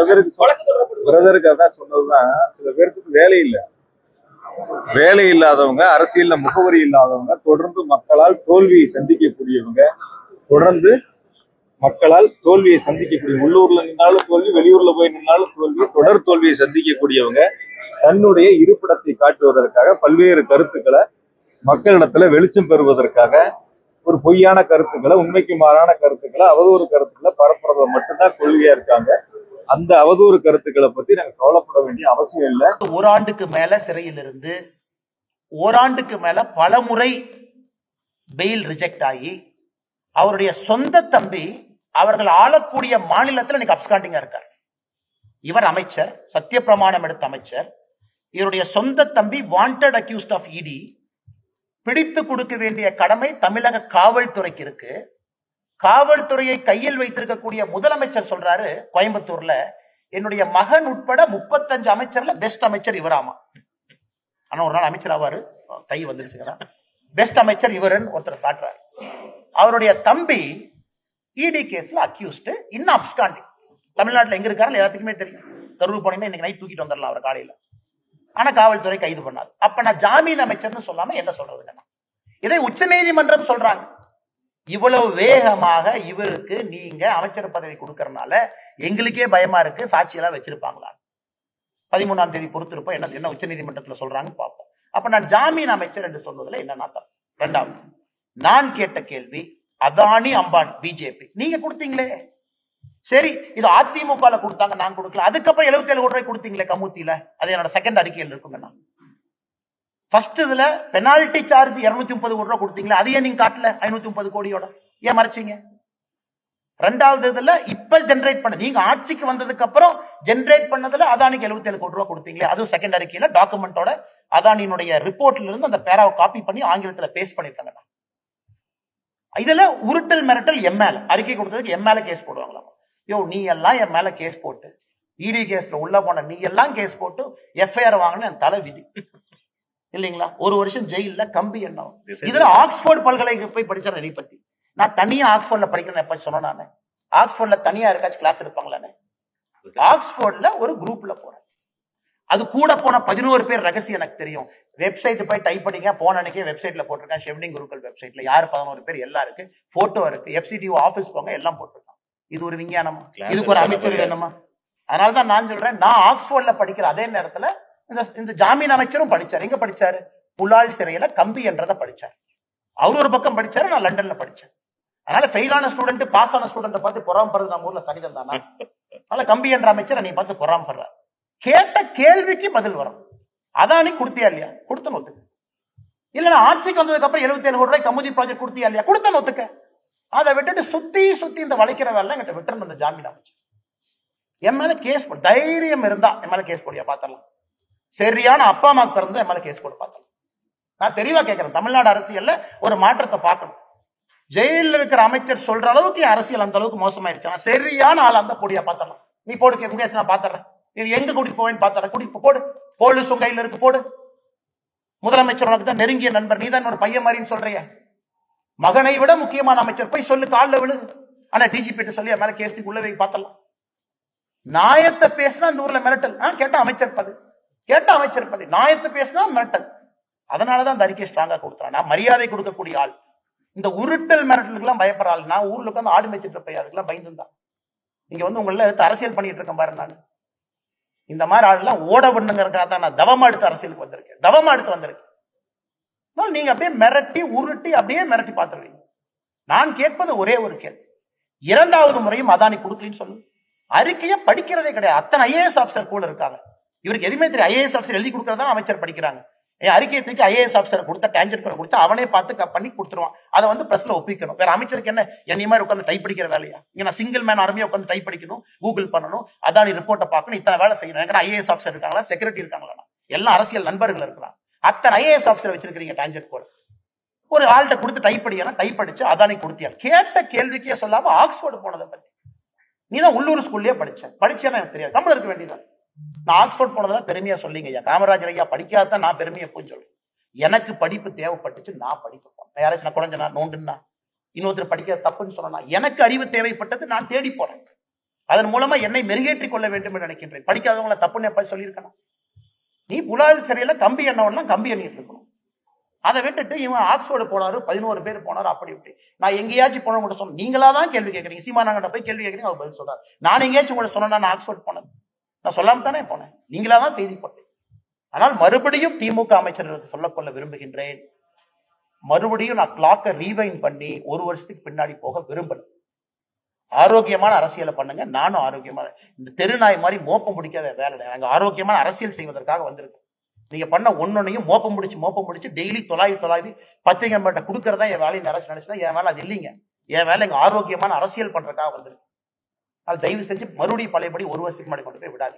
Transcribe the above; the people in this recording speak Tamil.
பிரதருக்கு பிரதருக்கு அதான் சொன்னதுதான். சில பேருக்கு வேலை இல்லை. வேலை இல்லாதவங்க அரசியல்ல முகவரி இல்லாதவங்க தொடர்ந்து மக்களால் தோல்வியை சந்திக்கக்கூடியவங்க தொடர்ந்து மக்களால் தோல்வியை சந்திக்கக்கூடிய உள்ளூர்ல நின்னாலும் தோல்வி வெளியூர்ல போய் நின்னாலும் தோல்வி தொடர் தோல்வியை சந்திக்கக்கூடியவங்க தன்னுடைய இருப்பிடத்தை காட்டுவதற்காக பல்வேறு கருத்துக்களை மக்களிடத்துல வெளிச்சம் பெறுவதற்காக ஒரு பொய்யான கருத்துக்களை உண்மைக்கு மாறான கருத்துக்களை அவதூறு கருத்துக்களை பரப்புறத மட்டும்தான் கொள்கையா இருக்காங்க. அந்த அவதூறு கருத்துக்களை பத்தி நாங்க கவலைப்பட வேண்டிய அவசியம் இல்லை. ஓராண்டுக்கு மேல சிறையில் இருந்து ஓராண்டுக்கு மேல பல முறை பெயில் ரிஜெக்ட் ஆகி அவருடைய சொந்த தம்பி அவர்கள் ஆளக்கூடிய மாநிலத்தில் இன்னைக்கு அப்ஸ்காண்டிங்கா இருக்கார். இவர் அமைச்சர் சத்தியப்பிரமாணம் எடுத்த அமைச்சர். இவருடைய சொந்த தம்பி வாண்டட் அக்யூஸ்ட் ஆஃப் இடி பிடித்து கொடுக்க வேண்டிய கடமை தமிழக காவல்துறைக்கு இருக்கு. காவல்துறையை கையில் வைத்திருக்கக்கூடிய முதலமைச்சர் சொல்றாரு கோயம்புத்தூர்ல என்னுடைய மகன் உட்பட முப்பத்தஞ்சு அமைச்சர்ல பெஸ்ட் அமைச்சர் இவராமா. ஆனா ஒரு நாள் அமைச்சர் ஆவாரு. தை வந்துருச்சுங்களா பெஸ்ட் அமைச்சர் இவருன்னு ஒருத்தர் காட்டுறாரு. அவருடைய தம்பி இடி கேஸ்ல அக்யூஸ்டு இன்னும் அப்டாண்டிங் தமிழ்நாட்டில் எங்க இருக்காருன்னு எல்லாத்துக்குமே தெரியும். கரூர் போனீங்கன்னா இன்னைக்கு நைட் தூக்கிட்டு வந்துடலாம் அவர் காலையில. ஆனா காவல்துறை கைது பண்ணாது அப்ப நான் ஜாமீன் அமைச்சர்னு சொல்லாம என்ன சொல்றதுங்க இதை உச்ச நீதிமன்றம் சொல்றாங்க. இவ்வளவு வேகமாக இவருக்கு நீங்க அமைச்சர் பதவி கொடுக்கறனால எங்களுக்கே பயமா இருக்கு. சாட்சியெல்லாம் வச்சிருப்பாங்களா பதிமூணாம் தேதி பொறுத்திருப்போம். என்ன என்ன உச்சநீதிமன்றத்தில் சொல்றாங்க பார்ப்போம். அப்ப நான் ஜாமீன் அமைச்சர் என்று சொல்வதில் என்ன நாட்டம் ரெண்டாவது நான் கேட்ட கேள்வி அதானி அம்பானி பிஜேபி நீங்க கொடுத்தீங்களே. சரி இது அதிமுக கொடுத்தாங்க நான் கொடுக்கல. அதுக்கப்புறம் 77 கோடி ரூபாய் கொடுத்தீங்களே கமுத்தில அது என்னோட செகண்ட் அறிக்கையில் இருக்குங்க நான். ஃபர்ஸ்ட் இதுல பெனால்டி சார்ஜ் 230 முப்பது கோடி ரூபா கொடுத்தீங்களா அதையே நீங்க காட்டல ஐநூத்தி முப்பது கோடியோட. ஏன் மறைச்சீங்க? ரெண்டாவது இதுல இப்ப ஜென்ரேட் பண்ண நீங்க ஆட்சிக்கு வந்ததுக்கு அப்புறம் ஜென்ரேட் பண்ணதுல அதானிக்கு 77 கோடி ரூபா கொடுத்தீங்களே அதுவும் செகண்ட் அறிக்கையில டாக்குமெண்டோட அதானியினுடைய ரிப்போர்ட்ல இருந்து அந்த பேராவை காப்பி பண்ணி ஆங்கிலத்துல பேஸ்ட் பண்ணிருக்காங்க இதுல உருட்டல் மிரட்டல் எம்எல் அறிக்கை கொடுத்ததுக்கு எம்எல்ல கேஸ் போடுவாங்களா யோ நீ எல்லாம் என் மேல கேஸ் போட்டு இடி கேஸ்ல உள்ள போன நீ எல்லாம் கேஸ் போட்டு எஃப்ஐஆர் வாங்கின என் தலை விதி. இல்லைங்களா? ஒரு வருஷம் ஜெயில்ல கம்பி எண்ணம். இதுல ஆக்ஸ்போர்ட் பல்கலைக்கு போய் படிச்சேன் என்னை பத்தி நான் தனியா ஆக்ஸ்போர்ட்ல படிக்கிறேன் எப்ப சொன்னேன் நானு? ஆக்ஸ்போர்ட்ல தனியா இருக்காச்சும் கிளாஸ் எடுப்பாங்களானே? ஆக்ஸ்போர்ட்ல ஒரு குரூப்ல போறேன். அது கூட போன பதினோரு பேர் ரகசியம் எனக்கு தெரியும். வெப்சைட் போய் டைப் பண்ணிங்க போன அன்னைக்கே வெப்சைட்ல போட்டிருக்கேன் ஷெவ்னிங் குருக்கள் வெப்சைட்ல யார் பதினோரு பேர்? எல்லாம் இருக்கு. போட்டோ இருக்கு. எஃப்சிடிஓ ஆபீஸ் போங்க எல்லாம் போட்டிருக்கான். இது ஒரு விஞ்ஞானமா? இதுக்கு ஒரு அமைச்சர். வேணுமா? அதனால தான் நான் சொல்றேன் நான் ஆக்ஸ்போர்ட்ல படிக்கிற அதே நேரத்துல இந்த இந்த ஜாமீன் அமைச்சரும் படிச்சார். எங்க படிச்சாரு? புலால் சிறையில கம்பி என்றதை படிச்சார். அவர் ஒரு பக்கம் படிச்சாரு நான் லண்டன்ல படிச்சேன். அதனால ஃபெயிலான ஸ்டூடெண்ட் பாஸ் ஆன ஸ்டூடெண்ட் பார்த்து பொறாமப்படுறது நம்ம ஊர்ல சகஜம் தானா? அதனால கம்பி என்ற அமைச்சர் நீ பார்த்து பொறாமப்படுறார் கேட்ட கேள்விக்கு பதில் வரும். அதானி கொடுத்தியா இல்லையா? கொடுத்த ஒத்துக்க. இல்ல ஆட்சிக்கு வந்ததுக்கு அப்புறம் 77 கோடி ரூபாய் கமுதி ப்ராஜெக்ட் கொடுத்தியா இல்லையா? கொடுத்த ஒத்துக்க. அதை விட்டுட்டு சுத்தி சுத்தி இந்த வளைக்கிற வேலை எங்கிட்ட விட்டுருந்த ஜாமீன் அமைச்சர். என் மேல கேஸ் போடு தைரியம் இருந்தா என் மேல கேஸ் போடியா பாத்திரலாம் சரியான அப்பா அம்மா பிறந்தா என் மேலே கேஸ் போட பார்த்தலாம் நான் தெளிவாக கேட்குறேன். தமிழ்நாடு அரசியலில் ஒரு மாற்றத்தை பார்க்கணும். ஜெயிலில் இருக்கிற அமைச்சர் சொல்ற அளவுக்கு என் அரசியல் அந்த அளவுக்கு மோசமாயிருச்சு. நான் சரியான ஆள் அந்த பொடியா பார்த்தலாம் நீ போடு கேட்க நான் பார்த்துறேன் நீ எங்க கூட்டிட்டு போவேன்னு பார்த்துறேன் கூட்டிட்டு போடு. போலீஸ் உன் கையில இருக்கு போடு. முதலமைச்சர் உனக்கு தான் நெருங்கிய நண்பர். நீ தான் ஒரு பையன் மாதிரின்னு சொல்றிய. மகனை விட முக்கியமான அமைச்சர். போய் சொல்லு காலில் விழு. ஆனா டிஜிபி சொல்லி என் மேல கேஸ் நீ உள்ள போய் பார்த்தலாம் நாயத்தை பேசினா அந்த ஊர்ல மிரட்டல். ஆ கேட்டா அமைச்சர் பது கேட்ட அமைச்சர் பதவி நாயத்து பேசினா மிரட்டல். அதனாலதான் அந்த அறிக்கை ஸ்ட்ராங்கா கொடுத்துறான் நான் மரியாதை கொடுக்கக்கூடிய ஆள். இந்த உருட்டல் மிரட்டலுக்குலாம் பயப்படுற ஆள். நான் ஊர்ல உட்காந்து ஆடு மேய்ச்சிட்டு இருப்பேன். அதுக்கெல்லாம் பயந்துதான் நீங்க வந்து உங்களை எடுத்து அரசியல் பண்ணிட்டு இருக்கேன் பாரு நான். இந்த மாதிரி ஆள்லாம் ஓட பண்ணுங்கிறக்காக தான் நான் தவமா எடுத்து அரசியலுக்கு வந்திருக்கேன். தவமா எடுத்து வந்திருக்கேன். நீங்க அப்படியே மிரட்டி உருட்டி அப்படியே மிரட்டி பார்த்துருவீங்க. நான் கேட்பது ஒரே ஒரு கேள்வி. இரண்டாவது முறையும் அதானி கொடுக்கலன்னு சொல்லு. அறிக்கையை படிக்கிறதே கிடையாது. அத்தனை ஐஏஎஸ் ஆஃபீஸர் கூட இருக்காங்க. இவருக்கு எதுவுமே தெரியும் ஐஏஎஸ் ஆஃபீஸர் எழுதி கொடுக்கறதான் அமைச்சர் படிக்கிறாங்க. என் அறிக்கையை தூக்கி ஐஏஎஸ் ஆஃபீஸர் கொடுத்த டேஞ்சர் கொடுத்து அவனே பார்த்து பண்ணி கொடுத்துருவான். அதை வந்து பிரஸ்ல ஒப்பிக்கணும். வேற அமைச்சருக்கு என்ன? என்னை மாதிரி உட்காந்து டைப் படிக்கிற வேலையா? இங்க நான் சிங்கிள் மேன் ஆர்மியா உட்காந்து டைப் படிக்கணும் கூகுள் பண்ணணும் அதானி ரிப்போர்ட்டை பார்க்கணும் இத்தனை வேலை செய்யணும். ஏன்னா ஐஏஎஸ் ஆஃபீஸர் இருக்காங்களா? செக்ரட்டரி இருக்காங்களா? எல்லாம் அரசியல் நண்பர்கள் இருக்கலாம். அத்தனை ஐஏஎஸ் ஆஃபீஸர் வச்சிருக்கீங்க டேஞ்சர் கோர் ஒரு ஆள்கிட்ட கொடுத்து டைப் படிக்கணும் டைப் படிச்சு அதானி கொடுத்தியா? கேட்ட கேள்விக்கே சொல்லாம ஆக்ஸ்போர்டு போனதை பத்தி. நீ தான் உள்ளூர் ஸ்கூல்லயே படிச்ச. படிச்சேன்னா எனக்கு தெரியாது. தமிழ் இருக்க வேண்டியதான் நான் ஆக்ஸ்போர்ட் போனதெல்லாம் பெருமையா சொல்லிங்க ஐயா. காமராஜர் ஐயா படிக்காதான் நான் பெருமையை போய் சொல்றேன் எனக்கு படிப்பு தேவைப்பட்டுச்சு நான் படிப்பு போனேன். யாராச்சும் நான் குழஞ்சனா நோண்டுன்னா இன்னொருத்தர் படிக்க தப்புன்னு சொல்லணும் எனக்கு அறிவு தேவைப்பட்டது நான் தேடி போறேன். அதன் மூலமா என்னை மெருகேற்றிக் கொள்ள வேண்டும் என்று நினைக்கின்றேன். படிக்காதவங்கள தப்புன்னு எப்ப சொல்லியிருக்கணும் நீ புலால் சிறையில கம்பி எண்ணவெல்லாம் கம்பி எண்ணிட்டு இருக்கணும். அதை விட்டுட்டு இவன் ஆக்ஸ்போர்டு போனாரு பதினோரு பேர் போனாரு அப்படி இப்படி. நான் எங்கேயாச்சும் போன மட்டும் சொன்னேன் நீங்களா தான் கேள்வி கேட்கறீங்க சீமானாங்கிட்ட போய் கேள்வி கேட்குறீங்க அவர் பதில் சொல்றாரு. நான் எங்கேயாச்சும் கூட சொன்னா நான் ஆக்ஸ்போர்ட் போனேன். நான் சொல்லாம தானே போனேன். நீங்களா தான் செய்தி போட்டேன். ஆனால் மறுபடியும் திமுக அமைச்சர்களுக்கு சொல்லக்கொள்ள விரும்புகின்றேன். மறுபடியும் நான் கிளாக்கை ரீவைன் பண்ணி ஒரு வருஷத்துக்கு பின்னாடி போக விரும்பல. ஆரோக்கியமான அரசியலை பண்ணுங்க. நானும் ஆரோக்கியமான இந்த தெருநாய் மாதிரி மோப்பம் பிடிக்காத வேலை நாங்கள் ஆரோக்கியமான அரசியல் செய்வதற்காக வந்திருக்கோம். நீங்க பண்ண ஒன்னொன்னையும் மோப்பம் முடிச்சு மோப்பம் முடிச்சு டெய்லி தொள்ளாயிரத்தி தொள்ளாயிரத்தி பத்திரிகை மட்டும் கொடுக்கறதா என் வேலையை நினைச்சு நினைச்சுதான் என் வேலை அது இல்லைங்க. என் வேலை எங்க ஆரோக்கியமான அரசியல் பண்றதுக்காக வந்திருக்கு. அது தயவு செஞ்சு மறுபடியும் பழையபடி ஒரு வருஷத்துக்கு முன்னாடி கொண்டு போய் விடாது